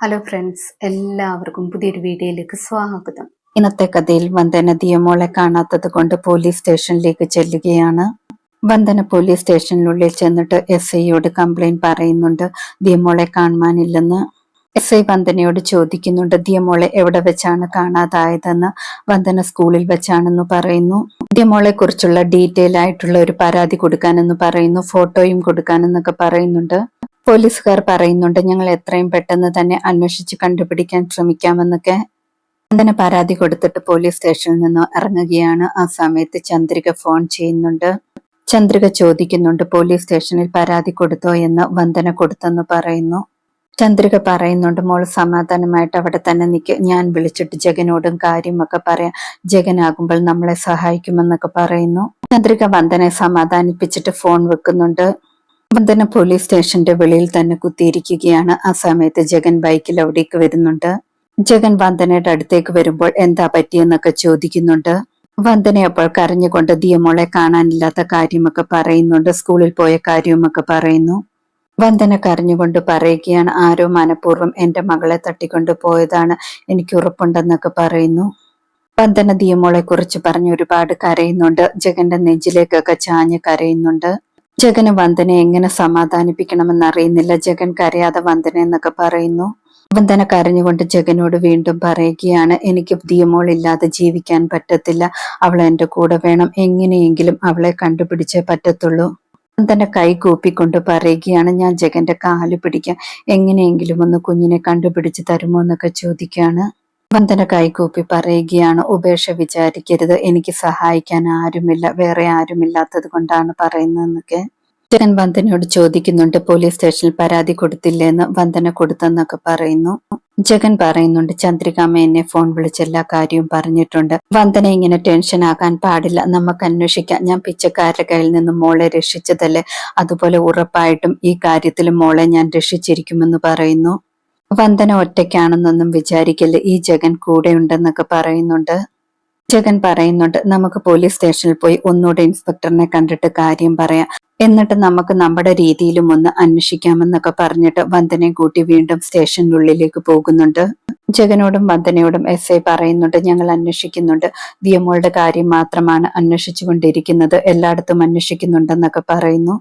Hello friends എല്ലാവർക്കും പുതിയൊരു വീഡിയോയിലേക്ക് സ്വാഗതം. ഇന്നത്തെ കഥയിൽ വന്ദന ദിയമോളെ കാണാത്തത് കൊണ്ട് പോലീസ് സ്റ്റേഷനിലേക്ക് ചെല്ലുകയാണ്. വന്ദന പോലീസ് സ്റ്റേഷനിനുള്ളിൽ ചെന്നിട്ട് എസ് ഐയോട് കംപ്ലൈന്റ് പറയുന്നുണ്ട് ദിയമോളെ കാണുവാനില്ലെന്ന്. എസ് ഐ വന്ദനയോട് ചോദിക്കുന്നുണ്ട് ദിയമോളെ എവിടെ വെച്ചാണ് കാണാതായതെന്ന്? വന്ദന സ്കൂളിൽ വെച്ചാണെന്ന് പറയുന്നു. ദിയമോളെ കുറിച്ചുള്ള ഡീറ്റെയിൽ ആയിട്ടുള്ള ഒരു പരാതി കൊടുക്കാനെന്ന് പറയുന്നു ഫോട്ടോയും കൊടുക്കാനെന്നൊക്കെ പറയുന്നുണ്ട്. പോലീസുകാർ പറയുന്നുണ്ട് ഞങ്ങൾ എത്രയും പെട്ടെന്ന് തന്നെ അന്വേഷിച്ച് കണ്ടുപിടിക്കാൻ ശ്രമിക്കാമെന്നൊക്കെ ചന്ദന പരാതി കൊടുത്തിട്ട് പോലീസ് സ്റ്റേഷനിൽ നിന്ന് ഇറങ്ങുകയാണ്. ആ സമയത്ത് ചന്ദ്രിക ഫോൺ ചെയ്യുന്നുണ്ട്. ചന്ദ്രിക ചോദിക്കുന്നുണ്ട് പോലീസ് സ്റ്റേഷനിൽ പരാതി കൊടുത്തോ എന്ന് വന്ദന കൊടുത്തെന്ന് പറയുന്നു. ചന്ദ്രിക പറയുന്നുണ്ട് മോൾ സമാധാനമായിട്ട് അവിടെ തന്നെ നിൽക്കുക ഞാൻ വിളിച്ചിട്ട് ജഗനോടും കാര്യമൊക്കെ പറയാം. ജഗനാകുമ്പോൾ നമ്മളെ സഹായിക്കുമെന്നൊക്കെ പറയുന്നു. ചന്ദ്രിക വന്ദനെ സമാധാനിപ്പിച്ചിട്ട് ഫോൺ വെക്കുന്നുണ്ട്. വന്ദന പോലീസ് സ്റ്റേഷന്റെ വെളിയിൽ തന്നെ കുത്തിയിരിക്കുകയാണ്. ആ സമയത്ത് ജഗൻ ബൈക്കിൽ അവിടേക്ക് വരുന്നുണ്ട്. ജഗൻ വന്ദനയുടെ അടുത്തേക്ക് വരുമ്പോൾ എന്താ പറ്റിയെന്നൊക്കെ ചോദിക്കുന്നുണ്ട്. വന്ദന അപ്പോൾ കരഞ്ഞുകൊണ്ട് ദിയമോളെ കാണാനില്ലാത്ത കാര്യമൊക്കെ പറയുന്നുണ്ട്. സ്കൂളിൽ പോയ കാര്യമൊക്കെ പറയുന്നു. വന്ദന കരഞ്ഞുകൊണ്ട് പറയുകയാണ് ആരോ മനഃപൂർവം എന്റെ മകളെ തട്ടിക്കൊണ്ട് പോയതാണ്. എനിക്ക് ഉറപ്പുണ്ടെന്നൊക്കെ പറയുന്നു. വന്ദന ദിയമോളെ കുറിച്ച് പറഞ്ഞ് ഒരുപാട് കരയുന്നുണ്ട്. ജഗന്റെ നെഞ്ചിലേക്കൊക്കെ ചാഞ്ഞ് കരയുന്നുണ്ട്. ജഗന് വന്ദനെ എങ്ങനെ സമാധാനിപ്പിക്കണമെന്ന് അറിയുന്നില്ല. ജഗൻ കരയാതെ വന്ദന എന്നൊക്കെ പറയുന്നു. വന്ദന കരഞ്ഞുകൊണ്ട് ജഗനോട് വീണ്ടും പറയുകയാണ് എനിക്ക് ദിയമോൾ ഇല്ലാതെ ജീവിക്കാൻ പറ്റത്തില്ല. അവൾ എന്റെ കൂടെ വേണം. എങ്ങനെയെങ്കിലും അവളെ കണ്ടുപിടിച്ചേ പറ്റത്തുള്ളൂ. വന്ദന കൈ കൂപ്പിക്കൊണ്ട് പറയുകയാണ് ഞാൻ ജഗന്റെ കാൽ പിടിക്കാം. എങ്ങനെയെങ്കിലും ഒന്ന് കുഞ്ഞിനെ കണ്ടുപിടിച്ച് തരുമോ എന്നൊക്കെ ചോദിക്കുകയാണ്. വന്ദന കൈകൂപ്പി പറയുകയാണ് ഉപേക്ഷ വിചാരിക്കരുത് എനിക്ക് സഹായിക്കാൻ ആരുമില്ല വേറെ ആരുമില്ലാത്തത് കൊണ്ടാണ് പറയുന്നതെന്നൊക്കെ. ജഗൻ വന്ദനയോട് ചോദിക്കുന്നുണ്ട് പോലീസ് സ്റ്റേഷനിൽ പരാതി കൊടുത്തില്ലെന്ന് വന്ദന കൊടുത്തെന്നൊക്കെ പറയുന്നു. ജഗൻ പറയുന്നുണ്ട് ചന്ദ്രികാമ എന്നെ ഫോൺ വിളിച്ച് എല്ലാ കാര്യവും പറഞ്ഞിട്ടുണ്ട്. വന്ദന ഇങ്ങനെ ടെൻഷൻ ആകാൻ പാടില്ല നമുക്ക് അന്വേഷിക്കാം. ഞാൻ പിച്ചക്കാരുടെ കയ്യിൽ നിന്ന് മോളെ രക്ഷിച്ചതല്ലേ? അതുപോലെ ഉറപ്പായിട്ടും ഈ കാര്യത്തിലും മോളെ ഞാൻ രക്ഷിച്ചിരിക്കുമെന്ന് പറയുന്നു. വന്ദന ഒറ്റയ്ക്കാണെന്നൊന്നും വിചാരിക്കൽ ഈ ജഗൻ കൂടെ ഉണ്ടെന്നൊക്കെ പറയുന്നുണ്ട്. ജഗൻ പറയുന്നുണ്ട് നമുക്ക് പോലീസ് സ്റ്റേഷനിൽ പോയി ഒന്നുകൂടെ ഇൻസ്പെക്ടറിനെ കണ്ടിട്ട് കാര്യം പറയാം. എന്നിട്ട് നമുക്ക് നമ്മുടെ രീതിയിലും ഒന്ന് അന്വേഷിക്കാമെന്നൊക്കെ പറഞ്ഞിട്ട് വന്ദനയെ കൂട്ടി വീണ്ടും സ്റ്റേഷനുള്ളിലേക്ക് പോകുന്നുണ്ട്. ജഗനോടും വന്ദനയോടും എസ് ഐ പറയുന്നുണ്ട് ഞങ്ങൾ അന്വേഷിക്കുന്നുണ്ട്. വിയമോളുടെ കാര്യം മാത്രമാണ് അന്വേഷിച്ചുകൊണ്ടിരിക്കുന്നത്. എല്ലായിടത്തും അന്വേഷിക്കുന്നുണ്ടെന്നൊക്കെ പറയുന്നു.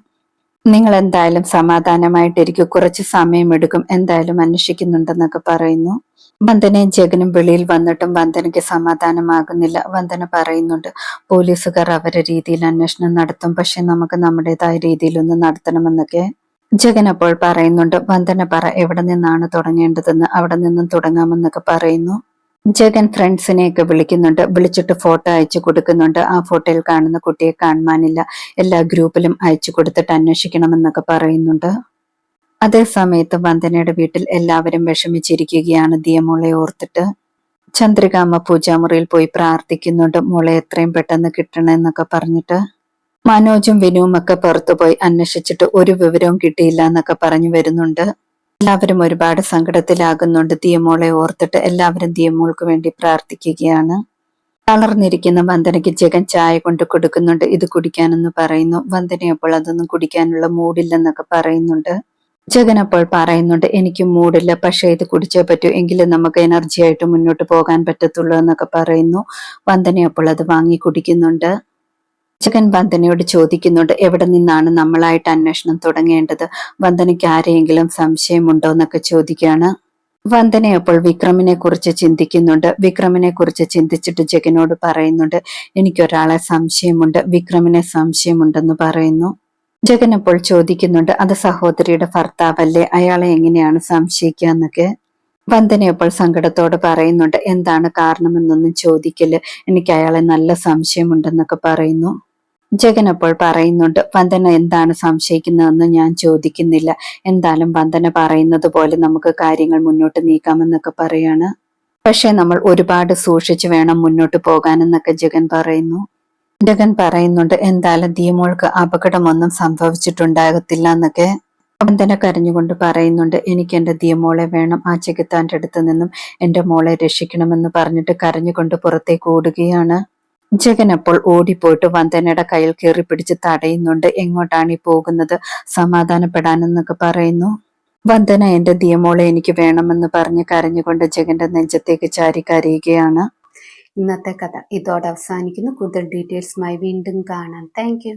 നിങ്ങൾ എന്തായാലും സമാധാനമായിട്ടിരിക്കും. കുറച്ച് സമയമെടുക്കും എന്തായാലും അന്വേഷിക്കുന്നുണ്ടെന്നൊക്കെ പറയുന്നു. വന്ദനയും ജഗനും വെളിയിൽ വന്നിട്ടും വന്ദനയ്ക്ക് സമാധാനമാകുന്നില്ല. വന്ദന പറയുന്നുണ്ട് പോലീസുകാർ അവരുടെ രീതിയിൽ അന്വേഷണം നടത്തും. പക്ഷെ നമുക്ക് നമ്മുടേതായ രീതിയിലൊന്ന് നടത്തണമെന്നൊക്കെ. ജഗൻ അപ്പോൾ പറയുന്നുണ്ട് വന്ദന പറ എവിടെ നിന്നാണ് തുടങ്ങേണ്ടതെന്ന്? അവിടെ നിന്നും തുടങ്ങാമെന്നൊക്കെ പറയുന്നു. ജഗൻ ഫ്രണ്ട്സിനെയൊക്കെ വിളിക്കുന്നുണ്ട്. വിളിച്ചിട്ട് ഫോട്ടോ അയച്ചു കൊടുക്കുന്നുണ്ട്. ആ ഫോട്ടോയിൽ കാണുന്ന കുട്ടിയെ കാണുവാനില്ല. എല്ലാ ഗ്രൂപ്പിലും അയച്ചു കൊടുത്തിട്ട് അന്വേഷിക്കണമെന്നൊക്കെ പറയുന്നുണ്ട്. അതേസമയത്ത് വന്ദനയുടെ വീട്ടിൽ എല്ലാവരും വിഷമിച്ചിരിക്കുകയാണ് ദിയമോളെ ഓർത്തിട്ട്. ചന്ദ്രികാമ്മ പൂജാമുറിയിൽ പോയി പ്രാർത്ഥിക്കുന്നുണ്ട്. മോളെ എത്രയും പെട്ടെന്ന് കിട്ടണമെന്നൊക്കെ പറഞ്ഞിട്ട്. മനോജും വിനുവും ഒക്കെ പുറത്തുപോയി അന്വേഷിച്ചിട്ട് ഒരു വിവരവും കിട്ടിയില്ല എന്നൊക്കെ പറഞ്ഞു വരുന്നുണ്ട്. എല്ലാവരും ഒരുപാട് സങ്കടത്തിലാകുന്നുണ്ട്. ദിയമോളെ ഓർത്തിട്ട് എല്ലാവരും ദിയമോൾക്ക് വേണ്ടി പ്രാർത്ഥിക്കുകയാണ്. തളർന്നിരിക്കുന്ന വന്ദനയ്ക്ക് ജഗൻ ചായ കൊണ്ട് കൊടുക്കുന്നുണ്ട്. ഇത് കുടിക്കാനെന്ന് പറയുന്നു. വന്ദന അപ്പോൾ അതൊന്നും കുടിക്കാനുള്ള മൂടില്ലെന്നൊക്കെ പറയുന്നുണ്ട്. ജഗൻ അപ്പോൾ പറയുന്നുണ്ട് എനിക്ക് മൂടില്ല പക്ഷേ ഇത് കുടിച്ചേ പറ്റൂ. എങ്കിലും നമുക്ക് എനർജി ആയിട്ട് മുന്നോട്ട് പോകാൻ പറ്റത്തുള്ളൂ എന്നൊക്കെ പറയുന്നു. വന്ദന അപ്പോൾ അത് വാങ്ങി കുടിക്കുന്നുണ്ട്. ജഗൻ വന്ദനയോട് ചോദിക്കുന്നുണ്ട് എവിടെ നിന്നാണ് നമ്മളായിട്ട് അന്വേഷണം തുടങ്ങേണ്ടത്? വന്ദനയ്ക്ക് ആരെയെങ്കിലും സംശയമുണ്ടോ? എന്നൊക്കെ ചോദിക്കുകയാണ്. വന്ദന അപ്പോൾ വിക്രമിനെ കുറിച്ച് ചിന്തിക്കുന്നുണ്ട്. വിക്രമിനെ കുറിച്ച് ചിന്തിച്ചിട്ട് ജഗനോട് പറയുന്നുണ്ട് എനിക്കൊരാളെ സംശയമുണ്ട് വിക്രമിനെ സംശയമുണ്ടെന്ന് പറയുന്നു. ജഗൻ അപ്പോൾ ചോദിക്കുന്നുണ്ട് അത് സഹോദരിയുടെ ഭർത്താവല്ലേ? അയാളെ എങ്ങനെയാണ് സംശയിക്കുക എന്നൊക്കെ? വന്ദന അപ്പോൾ സങ്കടത്തോട് പറയുന്നുണ്ട് എന്താണ് കാരണമെന്നൊന്നും ചോദിക്കൽ എനിക്ക് അയാളെ നല്ല സംശയമുണ്ടെന്നൊക്കെ പറയുന്നു. ജഗൻ അപ്പോൾ പറയുന്നുണ്ട് വന്ദന എന്താണ് സംശയിക്കുന്നതെന്ന് ഞാൻ ചോദിക്കുന്നില്ല. എന്തായാലും വന്ദന പറയുന്നത് പോലെ നമുക്ക് കാര്യങ്ങൾ മുന്നോട്ട് നീക്കാമെന്നൊക്കെ പറയാണ്. പക്ഷെ നമ്മൾ ഒരുപാട് സൂക്ഷിച്ചു വേണം മുന്നോട്ട് പോകാനെന്നൊക്കെ ജഗൻ പറയുന്നു. ജഗൻ പറയുന്നുണ്ട് എന്തായാലും ദീമോൾക്ക് അപകടമൊന്നും സംഭവിച്ചിട്ടുണ്ടാകത്തില്ല എന്നൊക്കെ വന്ദന കരഞ്ഞുകൊണ്ട് പറയുന്നുണ്ട് എനിക്ക് എന്റെ ദിയമോളെ വേണം ആ ചെകുത്താന്റെ അടുത്ത് നിന്നും എന്റെ മോളെ രക്ഷിക്കണമെന്ന് പറഞ്ഞിട്ട് കരഞ്ഞുകൊണ്ട് പുറത്തേക്ക് ഓടുകയാണ്. ജഗൻ അപ്പോൾ ഓടിപ്പോയിട്ട് വന്ദനയുടെ കയ്യിൽ കയറി പിടിച്ച് തടയുന്നുണ്ട്. എങ്ങോട്ടാണ് ഈ പോകുന്നത്? സമാധാനപ്പെടാനെന്നൊക്കെ പറയുന്നു. വന്ദന എന്റെ ദിയമോളെ എനിക്ക് വേണമെന്ന് പറഞ്ഞ് കരഞ്ഞുകൊണ്ട് ജഗന്റെ നെഞ്ചത്തേക്ക് ചാരി കരയുകയാണ്. ഇന്നത്തെ കഥ ഇതോടെ അവസാനിക്കുന്നു. കൂടുതൽ ഡീറ്റെയിൽസുമായി വീണ്ടും കാണാം. താങ്ക്